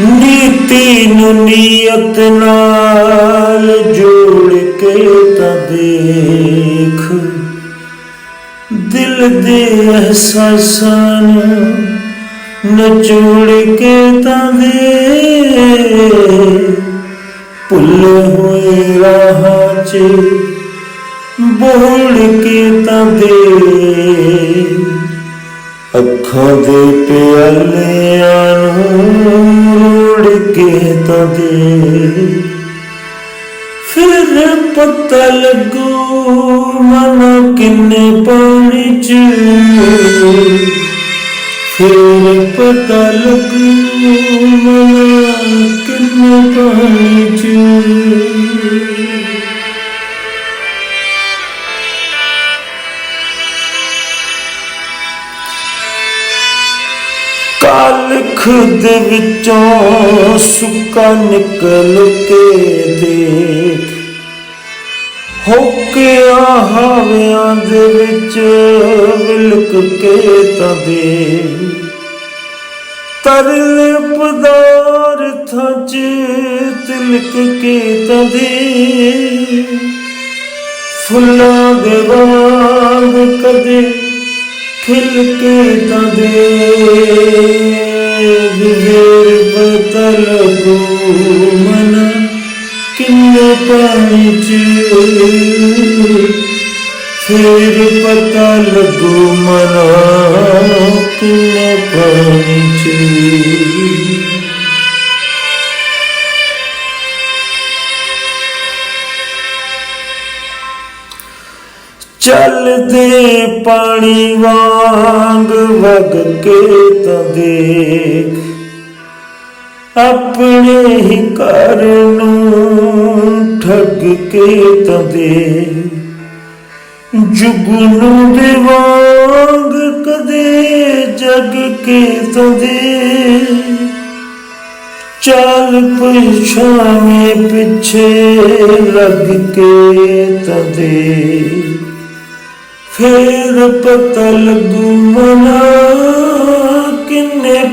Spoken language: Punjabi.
ਨੀਤੀ ਨੂੰ ਨੀਅਤ ਨਾਲ ਜੋੜ ਕੇ ਤਦੇ ਦਿਲ ਦੇ ਅਹਿਸਾਸਾਂ ਨੂੰ ਨਚੋੜ ਕੇ ਤਾਂ ਦੇ ਭੁੱਲ ਹੋਏ ਰਾਹਾਂ 'ਚ, ਬੋਲ ਕੇ ਤਾਂ ਦੇ ਅੱਖਾਂ ਦੇ ਪਿਆਲਿਆਂ ਨੂੰ ਰੋੜ ਕੇ ਤਾਂ ਦੇ ਫਿਰ ਪਤਾ ਲੱਗੂ ਕਿੰਨੇ ਪਾਣੀ ਚ? ਫਿਰ ਪਤਾ ਲੱਗੂ ਮਨ ਕਿੰਨੇ ਪਾਣੀ ਚ। ਕਾਲ ਖੁਦ ਵਿੱਚੋਂ ਸੁੱਕਾ ਨਿਕਲ ਕੇ ਦੇ। ਕੇ ਹਾਵਿਆਂ ਦੇ ਵਿੱਚ ਵਿਲਕ ਕੇ ਤਾਂ ਤਰਲ ਪਦਾਰਥਾਂ ਚ ਤਿਲਕ ਕੇ ਤਾਂ ਫੁੱਲਾਂ ਦੇ ਵਾਂਗ ਕਦੇ ਖਿਲ ਕੇ ਤਾਂ ਦੇ। ਵਿਵੇਰ ਬਦਲ ਗੋ। ਪਾਣੀ ਚ। ਫਿਰ ਪਤਾ ਲੱਗੂ ਮਨਾ ਕਿੰਨੇ ਪਾਣੀ ਚ। ਚੱਲਦੇ ਪਾਣੀ ਵਾਂਗ ਵਗ ਕੇ ਤਾਂ ਦੇਖ ਆਪਣੇ ਹੀ ਘਰ ਨੂੰ ਠੱਗ ਕੇ ਤਦੇ। ਦੇ ਜੁਗਨੂ ਦੇ ਵਾਂਗ ਕਦੇ ਜਗ ਕੇ ਤਦੇ। ਦੇ ਚੱਲ ਪਛਾਵੇਂ ਪਿੱਛੇ ਲੱਗ ਕੇ ਤਦੇ। ਫੇਰ ਪਤਾ ਲੱਗੂ ਮਨਾ ਕਿੰਨੇ